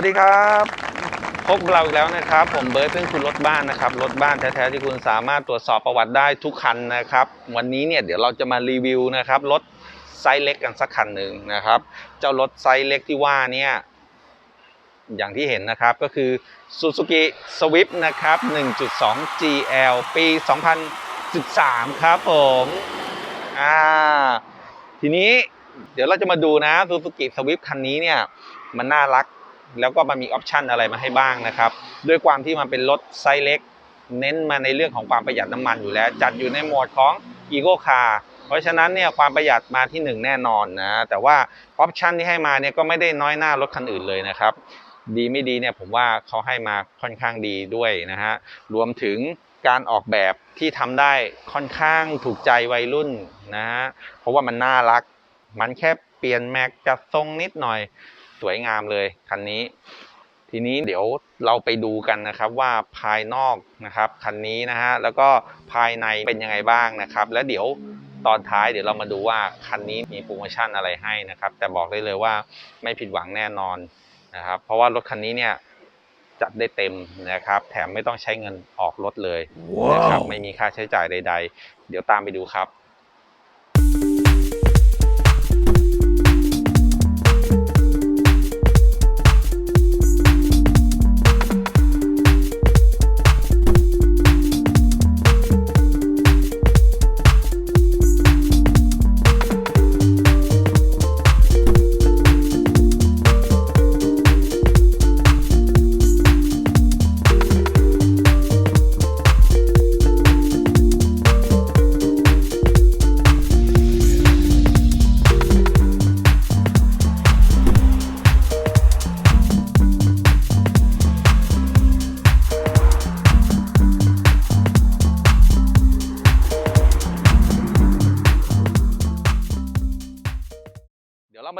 สวัสดีครับ พบเราอีกแล้วนะครับ ผมเบิร์ดเพื่อนคุณรถบ้านนะครับรถบ้านแท้ๆที่คุณสามารถตรวจสอบประวัติได้ทุกคันนะครับ วันนี้เนี่ยเดี๋ยวเราจะมารีวิวนะครับรถไซส์เล็กกันสักคันหนึ่งนะครับ เจ้ารถไซส์เล็กที่ว่าเนี่ยอย่างที่เห็นนะครับก็คือ Suzuki Swift นะครับ 1.2 GL ปี 2013 ครับผมอ่าทีนี้เดี๋ยวเราจะมาดูนะ Suzuki Swift คันนี้เนี่ยมันน่ารัก แล้วก็มันมีออปชันอะไรมาให้บ้างนะครับ ด้วยความที่มันเป็นรถไซส์เล็ก เน้นมาในเรื่องของความประหยัดน้ำมันอยู่แล้ว จัดอยู่ในหมวดของ e c o Car เพราะฉะนั้นเนี่ยความประหยัดมาที่หนึ่งแน่นอนนะ แต่ว่าออปชันที่ให้มาเนี่ยก็ไม่ได้น้อยหน้ารถคันอื่นเลยนะครับ ดีไม่ดีเนี่ยผมว่าเขาให้มาค่อนข้างดีด้วยนะฮะรวมถึงการออกแบบที่ทำได้ค่อนข้างถูกใจวัยรุ่นนะฮะเพราะว่ามันน่ารัก มันแค่เปลี่ยนแม็กจัดทรงนิดหน่อย สวยงามเลยคันนี้ ทีนี้เดี๋ยวเราไปดูกันนะครับว่าภายนอกนะครับคันนี้นะฮะแล้วก็ภายในเป็นยังไงบ้างนะครับ แล้วเดี๋ยวตอนท้ายเดี๋ยวเรามาดูว่าคันนี้มีโปรโมชั่นอะไรให้นะครับ แต่บอกได้เลยว่าไม่ผิดหวังแน่นอนนะครับ เพราะว่ารถคันนี้เนี่ยจัดได้เต็มนะครับ แถมไม่ต้องใช้เงินออกรถเลยนะครับไม่มีค่าใช้จ่ายใด ๆ เดี๋ยวตามไปดูครับ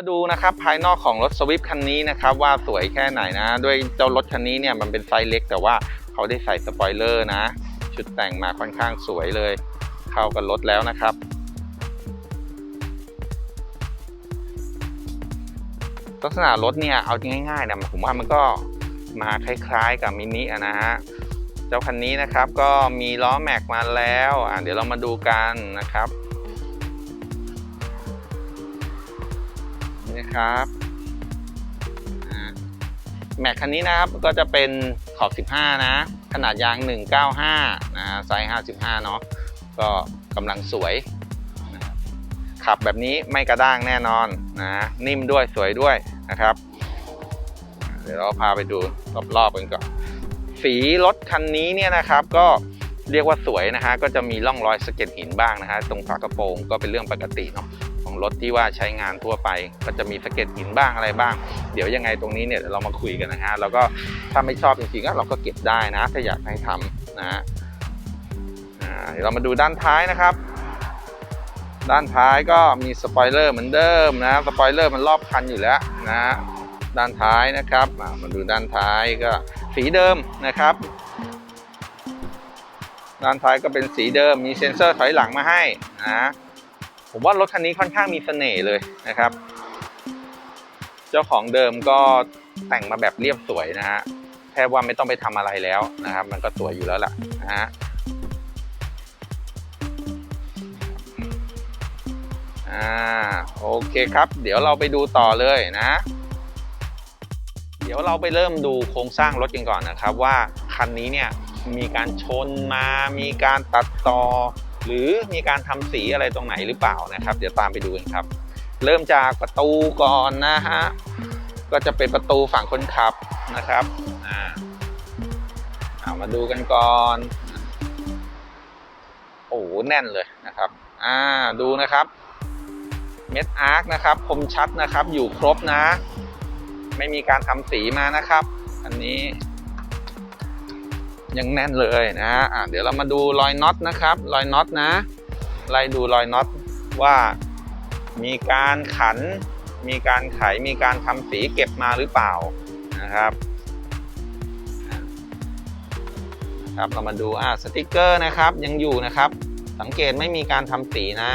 มาดูนะครับภายนอกของรถสวิฟคันนี้นะครับว่าสวยแค่ไหนนะ ด้วยเจ้ารถคันนี้เนี่ยมันเป็นไซส์เล็ก แต่ว่าเขาได้ใส่สปอยเลอร์นะ ชุดแต่งมาค่อนข้างสวยเลย เข้ากับรถแล้วนะครับลักษณะรถเนี่ยเอาง่ายๆนะผมว่ามันก็มาคล้ายๆกับมินิอะนะฮะเจ้าคันนี้นะครับก็มีล้อแม็กมาแล้วอะเดี๋ยวเรามาดูกันนะครับ นะครับแม็กคันนี้นะครับก็จะเป็นขอบ 15 นะ ขนาดยาง 195 นะไซส์ 55 เนาะก็กำลังสวย ขับแบบนี้ไม่กระด้างแน่นอนนะ นิ่มด้วยสวยด้วยนะครับ เดี๋ยวเราพาไปดูรอบๆกันก่อน สีรถคันนี้เนี่ยนะครับก็เรียกว่าสวยนะฮะก็จะมีร่องรอยสะเก็ดหินบ้างนะฮะตรงฝากระโปรงก็เป็นเรื่องปกติเนาะ รถที่ว่าใช้งานทั่วไป ก็จะมีสะเก็ดหินบ้างอะไรบ้าง เดี๋ยวยังไงตรงนี้เนี่ยเรามาคุยกันนะฮะแล้วก็ถ้าไม่ชอบจริงๆก็เราก็เก็บได้นะถ้าอยากให้ทำนะฮะเดี๋ยวเรามาดูด้านท้ายนะครับ ด้านท้ายก็มีสปอยเลอร์เหมือนเดิมนะสปอยเลอร์มันรอบคันอยู่แล้วนะด้านท้ายนะครับมาดูด้านท้ายก็สีเดิมนะครับ ด้านท้ายก็เป็นสีเดิมมีเซ็นเซอร์ถอยหลังมาให้นะ ผมว่ารถคันนี้ค่อนข้างมีเสน่ห์เลยนะครับ เจ้าของเดิมก็แต่งมาแบบเรียบสวยนะฮะแทบว่าไม่ต้องไปทำอะไรแล้วนะครับ มันก็สวยอยู่แล้วล่ะนะฮะอ่าโอเคครับ เดี๋ยวเราไปดูต่อเลยนะ เดี๋ยวเราไปเริ่มดูโครงสร้างรถกันก่อนนะครับ ว่าคันนี้เนี่ยมีการชนมา มีการตัดต่อ หรือมีการทำสีอะไรตรงไหนหรือเปล่านะครับ เดี๋ยวตามไปดูกันครับ เริ่มจากประตูก่อนนะฮะก็จะเป็นประตูฝั่งคนขับนะครับอ่าเอามาดูกันก่อนโอ้โหแน่นเลยนะครับ อ่า ดูนะครับ เม็ดอาร์คนะครับ คมชัดนะครับ อยู่ครบนะ ไม่มีการทำสีมานะครับ อันนี้ ยังแน่นเลยนะฮะอะเดี๋ยวเรามาดูรอยน็อตนะครับ รอยน็อตนะ ไล่ดูรอยน็อตว่ามีการขัน มีการไข มีการทำสีเก็บมาหรือเปล่านะครับครับเรามาดูอะสติกเกอร์นะครับยังอยู่นะครับ สังเกตไม่มีการทำสีนะ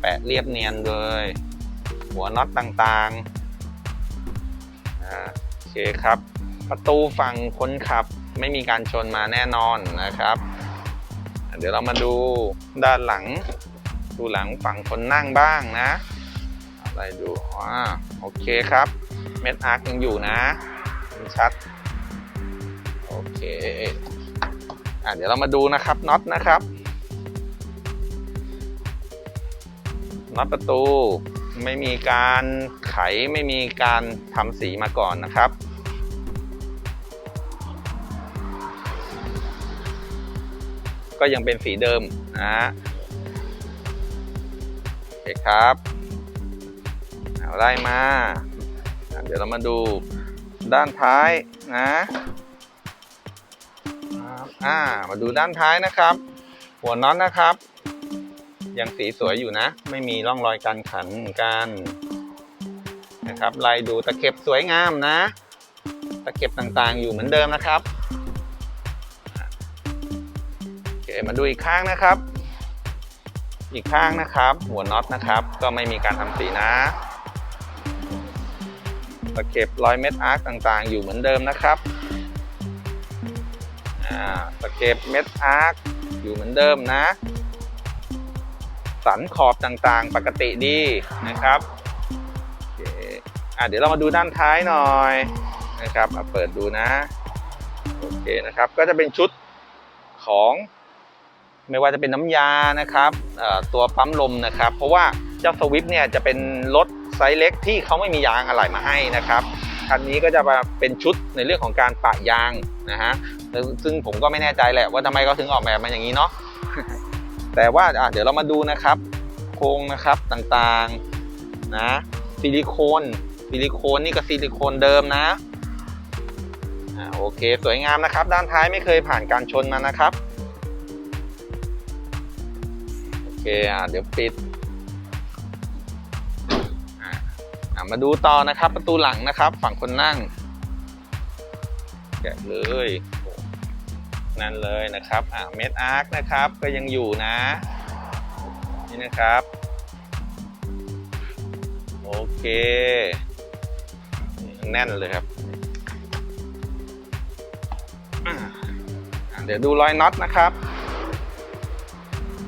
แปะเรียบเนียนเลย หัวน็อตต่างๆอ่าเคครับ ประตูฝั่งคนขับ ไม่มีการชนมาแน่นอนนะครับ เดี๋ยวเรามาดูด้านหลัง ดูหลังฝั่งคนนั่งบ้างนะอะไรดูอ่าโอเคครับเม็ดอาร์คยังอยู่นะชัดโอเคอะเดี๋ยวเรามาดูนะครับน็อตนะครับน็อตประตูไม่มีการไขไม่มีการทำสีมาก่อนนะครับ ก็ยังเป็นสีเดิมนะฮะโอเคครับเอาได้มา เดี๋ยวเรามาดูด้านท้ายนะอ่ามาดูด้านท้ายนะครับ หัวน็อตนะครับ ยังสีสวยอยู่นะ ไม่มีร่องรอยการขันเหมือนกันนะครับลายดูตะเข็บสวยงามนะ ตะเข็บต่างๆอยู่เหมือนเดิมนะครับ มาดูอีกข้างนะครับ อีกข้างนะครับ หัวน็อตนะครับ ก็ไม่มีการทำสีนะตะเข็บรอยเม็ดอาร์คต่างๆ อยู่เหมือนเดิมนะครับตะเข็บเม็ดอาร์คอยู่เหมือนเดิมนะ สันขอบต่างๆ ปกติดีนะครับเเดี๋ยวเรามาดูด้านท้ายหน่อยนะครับเปิดดูนะ โอเคนะครับ ก็จะเป็นชุดของ ไม่ว่าจะเป็นน้ำยานะครับตัวปั๊มลมนะครับ เพราะว่าเจ้าสวิฟเนี่ยจะเป็นรถไซส์เล็กที่เขาไม่มียางอะไหล่มาให้นะครับคันนี้ก็จะมาเป็นชุดในเรื่องของการปะยางนะฮะซึ่งผมก็ไม่แน่ใจแหละว่าทำไมเขาถึงออกแบบมาอย่างนี้เนาะแต่ว่าเดี๋ยวเรามาดูนะครับ โครงนะครับต่างๆนะซิลิโคนซิลิโคนนี่ก็ซิลิโคนเดิมนะอ่าโอเค สวยงามนะครับ ด้านท้ายไม่เคยผ่านการชนมานะครับ เคอะเดี๋ยวปิดอะมาดูต่อนะครับ ประตูหลังนะครับ ฝั่งคนนั่งแกะเลยนั่นเลยนะครับอะเม็ดอาร์คนะครับก็ยังอยู่นะ นี่นะครับ โอเคแน่นเลยครับเดี๋ยวดูรอยน็อตนะครับ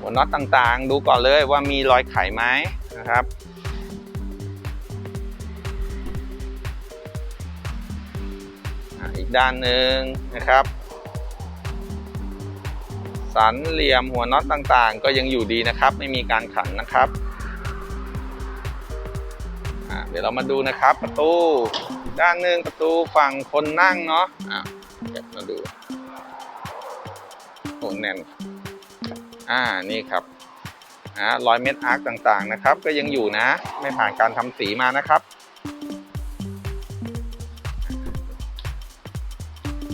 หัวน็อตต่างๆ ดูก่อนเลยว่ามีรอยไขไหมนะครับอีกด้านหนึ่งนะครับ สันเหลี่ยมหัวน็อตต่างๆ ก็ยังอยู่ดีนะครับ ไม่มีการขันนะครับเดี๋ยวเรามาดูนะครับ ประตูด้านหนึ่งประตูฝั่งคนนั่งเนาะอะเก็บมาดูโอ้แน่น อ่านี่ครับนะรอยเม็ดอาร์คต่างๆนะครับ ก็ยังอยู่นะ ไม่ผ่านการทำสีมานะครับ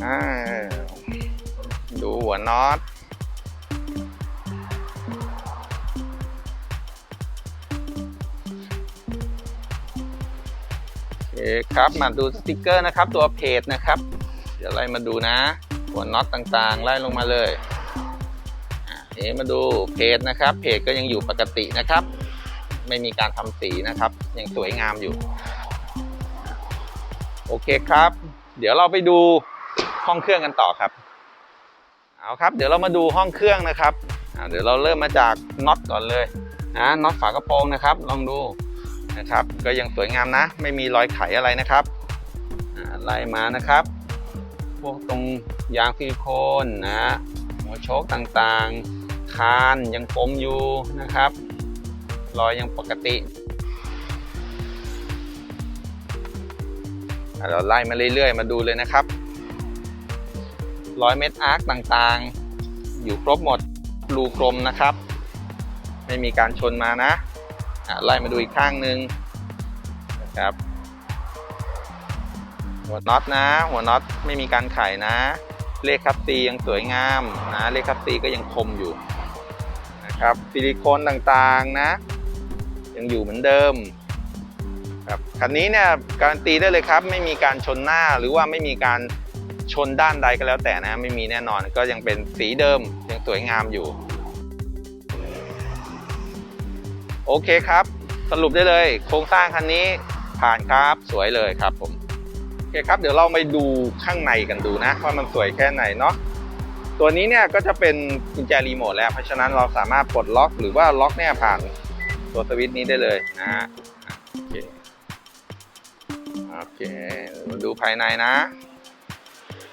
อ่าดูหัวน็อตโอเคครับ มาดูสติกเกอร์นะครับ ตัวเพจนะครับ เดี๋ยวไล่มาดูนะ หัวน็อตต่างๆ ไล่ลงมาเลย เอ๋มาดูเพจนะครับ เพจก็ยังอยู่ปกตินะครับ ไม่มีการทำสีนะครับ ยังสวยงามอยู่ โอเคครับ เดี๋ยวเราไปดูห้องเครื่องกันต่อครับ เอาครับ เดี๋ยวเรามาดูห้องเครื่องนะครับเดี๋ยวเราเริ่มมาจากน็อตก่อนเลยนะน็อตฝากระโปรงนะครับ ลองดูนะครับ ก็ยังสวยงามนะ ไม่มีรอยไขอะไรนะครับอ่าไล่มานะครับพวกตรงยางซิลิโคนนะหัวโชคต่างๆ คานยังกลมอยู่นะครับรอยยังปกติเราไล่มาเรื่อยๆ มาดูเลยนะครับร้อยเม็ดอาร์คต่างๆ อยู่ครบหมดรูกลมนะครับ ไม่มีการชนมานะไล่มาดูอีกข้างหนึ่งนะครับ หัวน็อตนะ หัวน็อตไม่มีการไขนะ เลขคับซียังสวยงามนะ เลขคับซีก็ยังคมอยู่ ครับซิลิโคนต่างๆนะ ยังอยู่เหมือนเดิมครับคันนี้เนี่ยการันตีได้เลยครับ ไม่มีการชนหน้าหรือว่าไม่มีการชนด้านใดก็แล้วแต่นะ ไม่มีแน่นอนก็ยังเป็นสีเดิมยังสวยงามอยู่ โอเคครับ สรุปได้เลย โครงสร้างคันนี้ผ่านครับสวยเลยครับผมโอเคครับ เดี๋ยวเราไปดูข้างในกันดูนะ ว่ามันสวยแค่ไหนเนาะ ตัวนี้เนี่ยก็จะเป็นกุญแจรีโมทแล้ว เพราะฉะนั้นเราสามารถปลดล็อกหรือว่าล็อกเนี่ยผ่านตัวสวิตช์นี้ได้เลยนะฮะโอเคโอเคมาดูภายในนะ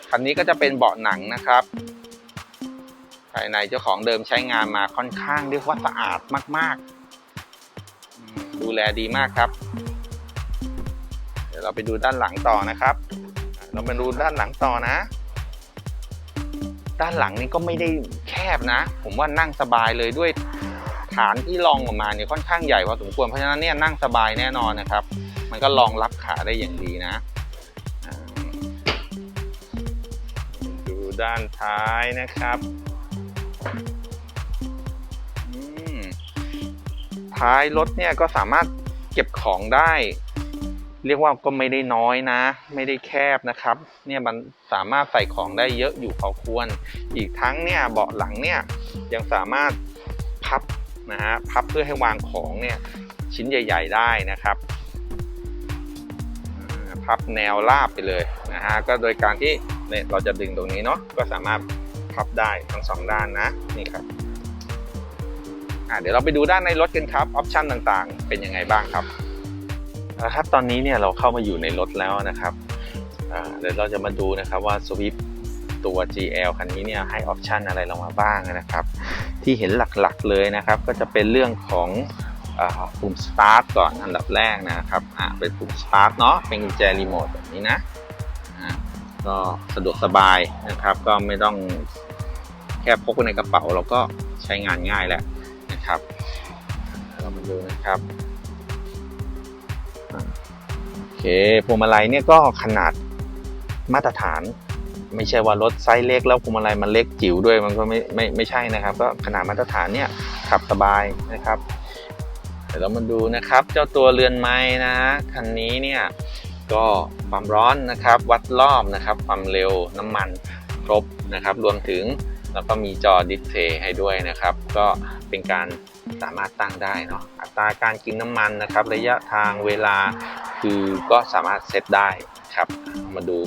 คันนี้ก็จะเป็นเบาะหนังนะครับ ภายในเจ้าของเดิมใช้งานมาค่อนข้างเรียกว่าสะอาดมาก ๆ ดูแลดีมากครับ เดี๋ยวเราไปดูด้านหลังต่อนะครับ เราไปดูด้านหลังต่อนะ ด้านหลังนี่ก็ไม่ได้แคบนะ ผมว่านั่งสบายเลยด้วยฐานที่รองออกมาเนี่ยค่อนข้างใหญ่พอสมควรเพราะฉะนั้นเนี่ยนั่งสบายแน่นอนนะครับ มันก็รองรับขาได้อย่างดีนะอ่าดูด้านท้ายนะครับอืมท้ายรถเนี่ยก็สามารถเก็บของได้ เรียกว่าก็ไม่ได้น้อยนะ ไม่ได้แคบนะครับ เนี่ยมันสามารถใส่ของได้เยอะอยู่พอควร อีกทั้งเนี่ยเบาะหลังเนี่ยยังสามารถพับนะฮะพับเพื่อให้วางของเนี่ยชิ้นใหญ่ ๆ ได้นะครับพับแนวราบไปเลยนะฮะก็โดยการที่เนี่ยเราจะดึงตรงนี้เนาะก็สามารถพับได้ทั้งสองด้านนะนี่ครับอ่าเดี๋ยวเราไปดูด้านในรถกันครับออปชันต่างๆ เป็นยังไงบ้างครับ นะครับตอนนี้เนี่ยเราเข้ามาอยู่ในรถแล้วนะครับเดี๋ยวเราจะมาดูนะครับว่าสวิฟตัว GL คันนี้เนี่ยให้ออปชันอะไรเรามาบ้างนะครับ ที่เห็นหลักๆเลยนะครับ ก็จะเป็นเรื่องของอปุ่ม start ก่อนอันดับแรกนะครับเป็นปุ่ม start เนาะเป็นกุญแจรีโมทแบบนี้นะก็สะดวกสบายนะครับ ก็ไม่ต้องแค่พกไว้ในกระเป๋าเราก็ใช้งานง่ายแล้วนะครับ เรามาดูนะครับ โอเคพวงมาลัยเนี่ยก็ขนาดมาตรฐาน ไม่ใช่ว่ารถไซส์เล็กแล้วพวงมาลัยมันเล็กจิ๋วด้วยมันก็ไม่ไม่ไม่ใช่นะครับ ก็ขนาดมาตรฐานเนี่ยขับสบายนะครับเดี๋ยวเรามาดูนะครับ เจ้าตัวเรือนไม้นะคันนี้เนี่ยก็ความร้อนนะครับวัดรอบนะครับ ความเร็วน้ำมันครบนะครับ รวมถึงแล้วก็มีจอดิสเพลย์ให้ด้วยนะครับ ก็เป็นการ สามารถตั้งได้เนาะอัตราการกินน้ำมันนะครับ ระยะทางเวลาคือก็สามารถเซตได้ครับ มาดู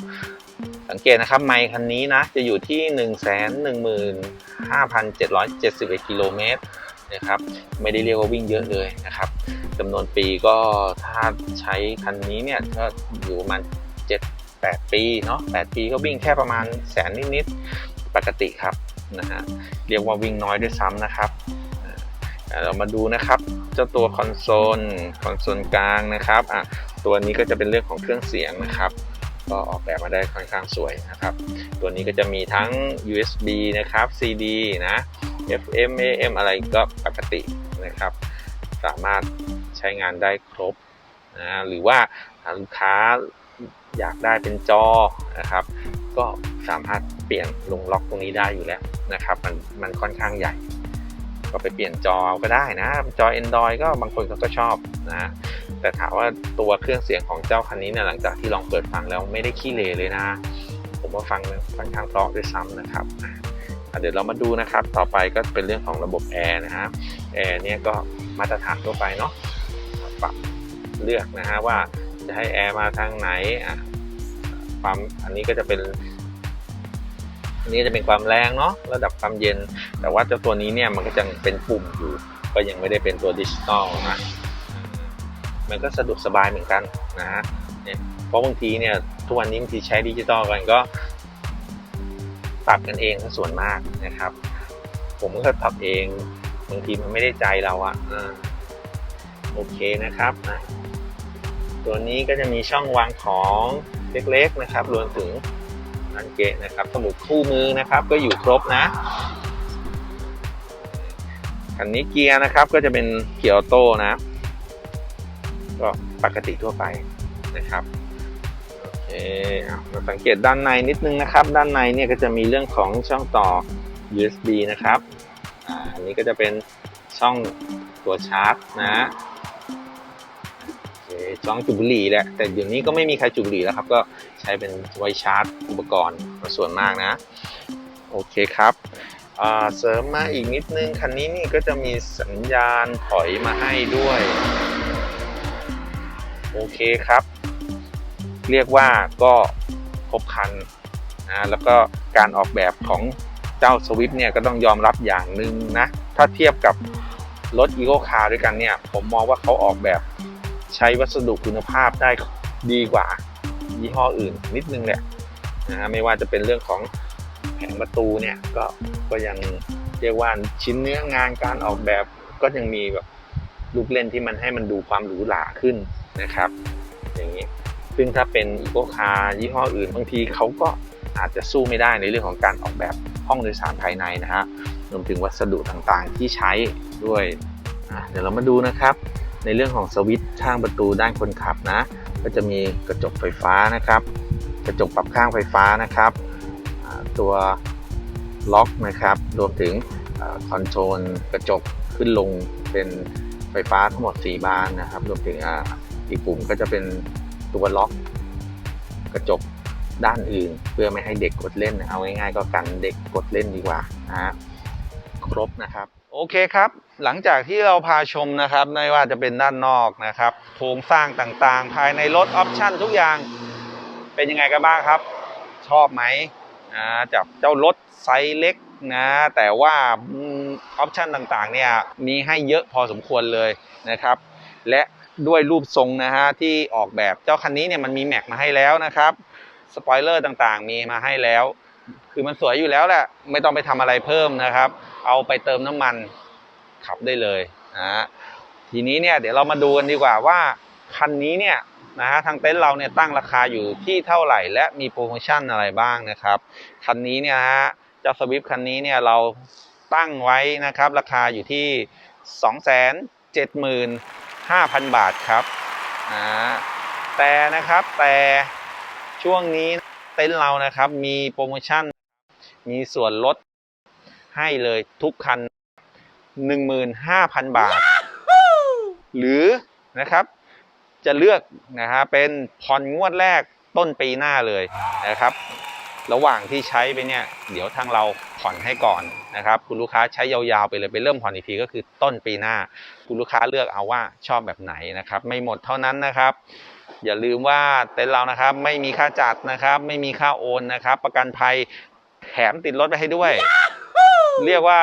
สังเกตนะครับไมค์คันนี้นะจะอยู่ที่ 1 1 5 7 7 1กิโลเมตรนะครับไม่ได้เรียกว่าวิ่งเยอะเลยนะครับจำนวนปีก็ถ้าใช้คันนี้เนี่ยก็อยู่ประมาณ7 8 ปีเนาะ8ปีก็วิ่งแค่ประมาณแสนนิดๆปกติครับนะฮะเรียกว่าวิ่งน้อยด้วยซ้ำนะครับ เรามาดูนะครับเจ้าตัวคอนโซลคอนโซลกลางนะครับอะตัวนี้ก็จะเป็นเรื่องของเครื่องเสียงนะครับ ก็ออกแบบมาได้ค่อนข้างสวยนะครับ ตัวนี้ก็จะมีทั้ง USB นะครับ CD นะ FM AM อะไรก็ปกตินะครับ สามารถใช้งานได้ครบนะหรือว่าลูกค้าอยากได้เป็นจอนะครับ ก็สามารถเปลี่ยนลงล็อกตรงนี้ได้อยู่แล้วนะครับ มันมันค่อนข้างใหญ่ ก็ไปเปลี่ยนจอก็ได้นะ จอ Android ก็บางคนเขาก็ชอบนะ แต่ถามว่าตัวเครื่องเสียงของเจ้าคันนี้เนี่ยหลังจากที่ลองเปิดฟังแล้วไม่ได้ขี้เหร่เลยนะ ผมว่าฟังค่อนข้างเพราะด้วยซ้ำนะครับเดี๋ยวเรามาดูนะครับ ต่อไปก็เป็นเรื่องของระบบแอร์นะฮะแอร์เนี่ยก็มาตรฐานทั่วไปเนาะปรับเลือกนะฮะว่าจะให้แอร์มาทางไหนอะความอันนี้ก็จะเป็น นนี้จะเป็นความแรงเนาะระดับความเย็น แต่ว่าเจ้าตัวนี้เนี่ยมันก็จะเป็นปุ่มอยู่ ก็ยังไม่ได้เป็นตัวดิจิตอลนะมันก็สะดวกสบายเหมือนกันนะฮะเนี่ยเพราะบางทีเนี่ยทุกวันนี้บางทีใช้ดิจิตอลกันก็ปรับกันเองซะส่วนมากนะครับ ผมก็ปรับเองบางทีมันไม่ได้ใจเราอะอะโอเคนะครับนะตัวนี้ก็จะมีช่องวางของเล็กๆนะครับรวมถึง นันเกะนะครับ สมุดคู่มือนะครับก็อยู่ครบนะคันนี้เกียร์นะครับก็จะเป็นเกียร์ออโต้นะ ก็ปกติทั่วไปนะครับโอเคอะมาสังเกตด้านในนิดนึงนะครับ ด้านในเนี่ยก็จะมีเรื่องของช่องต่อ USB นะครับอ่าอันนี้ก็จะเป็นช่องตัวชาร์จนะ โอเคช่องจุบุหรี่แหละ แต่เดี๋ยวนี้ก็ไม่มีใครจุบุหรี่แล้วครับ ก็ใช้เป็นไวชาร์จอุปกรณ์ส่วนมากนะ โอเคครับเสริมมาอีกนิดนึง คันนี้นี่ก็จะมีสัญญาณถอยมาให้ด้วย โอเคครับ เรียกว่าก็ครบคันนะแล้วก็การออกแบบของเจ้าสวิฟเนี่ยก็ต้องยอมรับอย่างหนึ่งนะ ถ้าเทียบกับรถอีโ c คาร์ด้วยกันเนี่ย ผมมองว่าเขาออกแบบ ใช้วัสดุคุณภาพได้ดีกว่ายี่ห้ออื่นนิดนึงแหละนะฮะไม่ว่าจะเป็นเรื่องของแผงประตูเนี่ยก็ก็ยังเรียกว่าชิ้นเนื้องานการออกแบบก็ยังมีแบบลูกเล่นที่มันให้มันดูความหรูหราขึ้นนะครับ อย่างนี้ซึ่งถ้าเป็นอีโ c คาร์ยี่ห้ออื่นบางทีเขาก็อาจจะสู้ไม่ได้ในเรื่องของการออกแบบห้องโดยสารภายในนะฮะรวมถึงวัสดุต่างๆที่ใช้ด้วยเดี๋ยวเรามาดูนะครับ ในเรื่องของสวิตช์ข้างประตูด้านคนขับนะ ก็จะมีกระจกไฟฟ้านะครับ กระจกปรับข้างไฟฟ้านะครับ ตัวล็อกนะครับ รวมถึงคอนโทรลกระจกขึ้นลงเป็นไฟฟ้าทั้งหมด 4 บานนะครับ รวมถึงอ,อีกปุ่มก็จะเป็นตัวล็อกกระจกด้านอื่น เพื่อไม่ให้เด็กกดเล่น เอาง่ายๆก็กันเด็กกดเล่นดีกว่านะฮะครบนะครับ โอเคครับ หลังจากที่เราพาชมนะครับไม่ว่าจะเป็นด้านนอกนะครับ โครงสร้างต่างๆ ภายในรถออปชั่นทุกอย่างเป็นยังไงกันบ้างครับ ชอบไหมอ่าจากเจ้ารถไซส์เล็กนะแต่ว่าออปชั่นต่างๆเนี่ยมีให้เยอะพอสมควรเลยนะครับ และด้วยรูปทรงนะฮะที่ออกแบบเจ้าคันนี้เนี่ยมันมีแม็กมาให้แล้วนะครับสปอยเลอร์ต่างๆ มีมาให้แล้ว คือมันสวยอยู่แล้วแหละไม่ต้องไปทำอะไรเพิ่มนะครับ เอาไปเติมน้ำมันขับได้เลยนะทีนี้เนี่ยเดี๋ยวเรามาดูกันดีกว่าว่าคันนี้เนี่ยนะฮะทางเต็นท์เราเนี่ยตั้งราคาอยู่ที่เท่าไหร่ และมีโปรโมชั่นอะไรบ้างนะครับคันนี้เนี่ยฮะเจ้าสวิฟคันนี้เนี่ยเราตั้งไว้นะครับ ราคาอยู่ที่ 275,000 บาทครับนะแต่นะครับแต่ช่วงนี้ เต็นท์เรานะครับ มีโปรโมชั่น มีส่วนลดให้เลยทุกคัน 15,000 บาท หรือนะครับจะเลือกนะฮะเป็นผ่อนงวดแรกต้นปีหน้าเลยนะครับ ระหว่างที่ใช้ไปเนี่ยเดี๋ยวทางเราผ่อนให้ก่อนนะครับ คุณลูกค้าใช้ยาวๆไปเลยไปเริ่มผ่อนอีกทีก็คือต้นปีหน้า คุณลูกค้าเลือกเอาว่าชอบแบบไหนนะครับ ไม่หมดเท่านั้นนะครับ อย่าลืมว่าเต็นท์เรานะครับ ไม่มีค่าจัดนะครับ ไม่มีค่าโอนนะครับ ประกันภัยแถมติดรถไปให้ด้วย เรียกว่า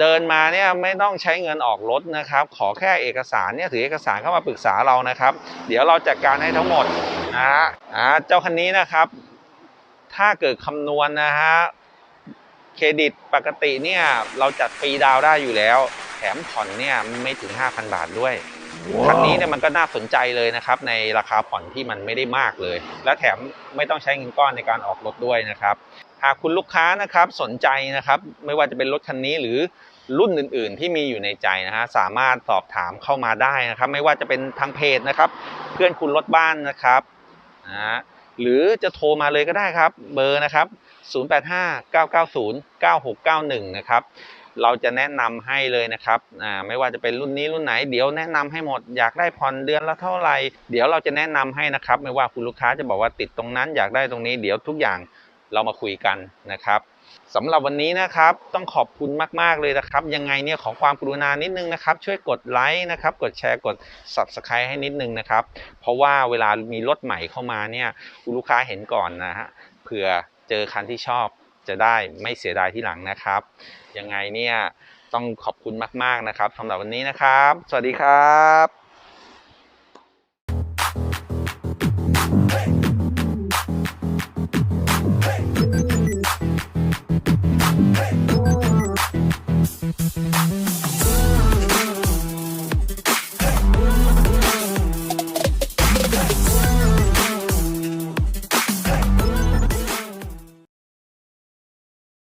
เดินมาเนี่ยไม่ต้องใช้เงินออกรถนะครับ ขอแค่เอกสารเนี่ยถือเอกสารเข้ามาปรึกษาเรานะครับ เดี๋ยวเราจัดการให้ทั้งหมดนะฮะอ่าเจ้าคันนี้นะครับ ถ้าเกิดคำนวณนะฮะเครดิตปกติเนี่ยเราจัดฟรีดาวน์ได้อยู่แล้ว แถมผ่อนเนี่ยไม่ถึง 5,000 บาทด้วย คันนี้เนี่ยมันก็น่าสนใจเลยนะครับ ในราคาผ่อนที่มันไม่ได้มากเลย และแถมไม่ต้องใช้เงินก้อนในการออกรถด้วยนะครับ หากคุณลูกค้านะครับสนใจนะครับ ไม่ว่าจะเป็นรถคันนี้หรือรุ่นอื่น ๆ ที่มีอยู่ในใจนะฮะสามารถสอบถามเข้ามาได้นะครับ ไม่ว่าจะเป็นทางเพจนะครับ เพื่อนคุณรถบ้านนะครับนะฮะหรือจะโทรมาเลยก็ได้ครับ เบอร์นะครับ 0859909691 นะครับ เราจะแนะนำให้เลยนะครับอ่าไม่ว่าจะเป็นรุ่นนี้รุ่นไหนเดี๋ยวแนะนำให้หมดอยากได้ผ่อนเดือนละเท่าไหร่เดี๋ยวเราจะแนะนำให้นะครับ ไม่ว่าคุณลูกค้าจะบอกว่าติดตรงนั้น อยากได้ตรงนี้เดี๋ยวทุกอย่างเรามาคุยกันนะครับสำหรับวันนี้นะครับต้องขอบคุณมาก ๆ เลยนะครับ ยังไงเนี่ยขอความกรุณานิดนึงนะครับ ช่วยกดไลค์นะครับ กดแชร์กด subscribe ให้นิดนึงนะครับ เพราะว่าเวลามีรถใหม่เข้ามาเนี่ยคุณลูกค้าเห็นก่อนนะฮะเผื่อเจอคันที่ชอบ จะได้ไม่เสียดายที่หลังนะครับ ยังไงเนี่ยต้องขอบคุณมาก ๆ นะครับสำหรับวันนี้นะครับ สวัสดีครับ